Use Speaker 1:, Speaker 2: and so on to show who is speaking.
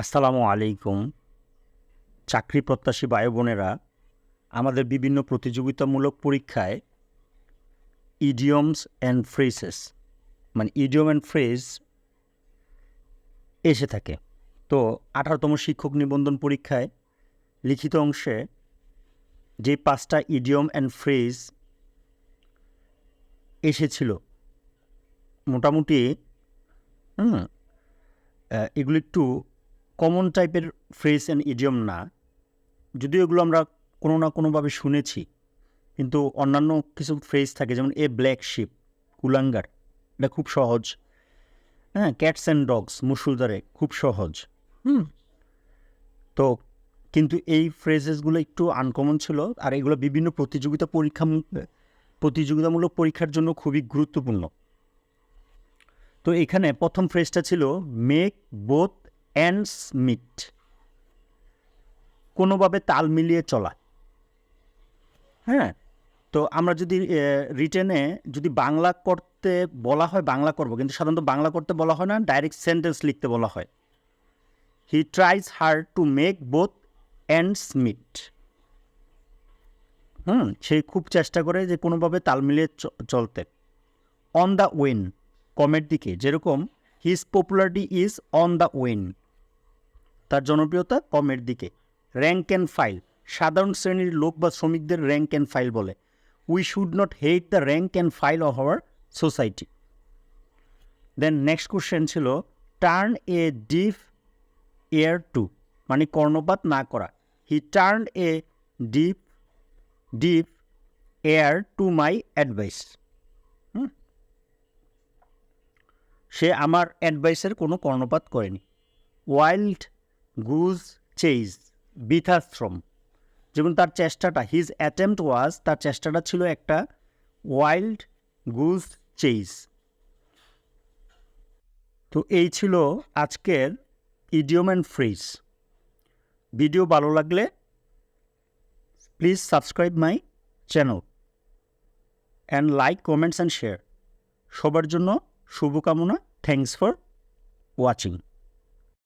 Speaker 1: আসসালামু আলাইকুম। চাকরি প্রত্যাশী ভাই বোনেরা আমাদের বিভিন্ন প্রতিযোগিতামূলক পরীক্ষায় ইডিয়মস অ্যান্ড ফ্রেসেস মানে ইডিয়ম অ্যান্ড ফ্রেজ এসে থাকে। তো আঠারোতম শিক্ষক নিবন্ধন পরীক্ষায় লিখিত অংশে যে পাঁচটা ইডিয়ম অ্যান্ড ফ্রেজ এসেছিল, মোটামুটি, হুম এগুলো একটু কমন টাইপের ফ্রেজ অ্যান্ড ইডিয়ম না। যদিও এগুলো আমরা কোনো না কোনোভাবে শুনেছি, কিন্তু অন্যান্য কিছু ফ্রেজ থাকে, যেমন এ ব্ল্যাক শিপ কুলাঙ্গার, এটা খুব সহজ। হ্যাঁ ক্যাটস অ্যান্ড ডগস মুসুলদারে খুব সহজ। হুম। তো কিন্তু এই ফ্রেজেসগুলো একটু আনকমন ছিল, আর এগুলো বিভিন্ন প্রতিযোগিতা পরীক্ষা, প্রতিযোগিতামূলক পরীক্ষার জন্য খুবই গুরুত্বপূর্ণ। তো এখানে প্রথম ফ্রেজটা ছিল মেক বোথ অ্যান্ডস মিট কোনোভাবে তাল মিলিয়ে চলা। হ্যাঁ? তো আমরা যদি রিটেনে যদি বাংলা করতে বলা হয়, বাংলা করব। কিন্তু সাধারণত বাংলা করতে বলা হয় না ডাইরেক্ট সেন্টেন্স লিখতে বলা হয়। He tries her to make both ends meet hmm? সে খুব চেষ্টা করে যে কোনোভাবে তাল মিলিয়ে চলতে। অন দ্য উইন কমের দিকে। যেরকম his popularity is on the wane তার জনপ্রিয়তা কমের দিকে। র্যাঙ্ক অ্যান্ড ফাইল সাধারণ শ্রেণির লোক বা শ্রমিকদের র্যাঙ্ক অ্যান্ড ফাইল বলে। We should not hate the rank and file of our society then next question ছিল turn a deaf ear to মানে কর্ণপাত না করা। He turn a deaf deaf ear to my advice সে আমার অ্যাডভাইসের কোনো কর্ণপাত করেনি। ওয়াইল্ড গুজ চেইজ বৃথাশ্রম যেমন তার চেষ্টাটা হিজ অ্যাটেম্পট ওয়াজ তার চেষ্টাটা ছিল একটা ওয়াইল্ড গুজ চেইজ তো এই ছিল আজকের ইডিয়ম অ্যান্ড ফ্রিজ ভিডিও ভালো লাগলে please subscribe my channel and like comments and share সবার জন্য শুভকামনা। Thanks for watching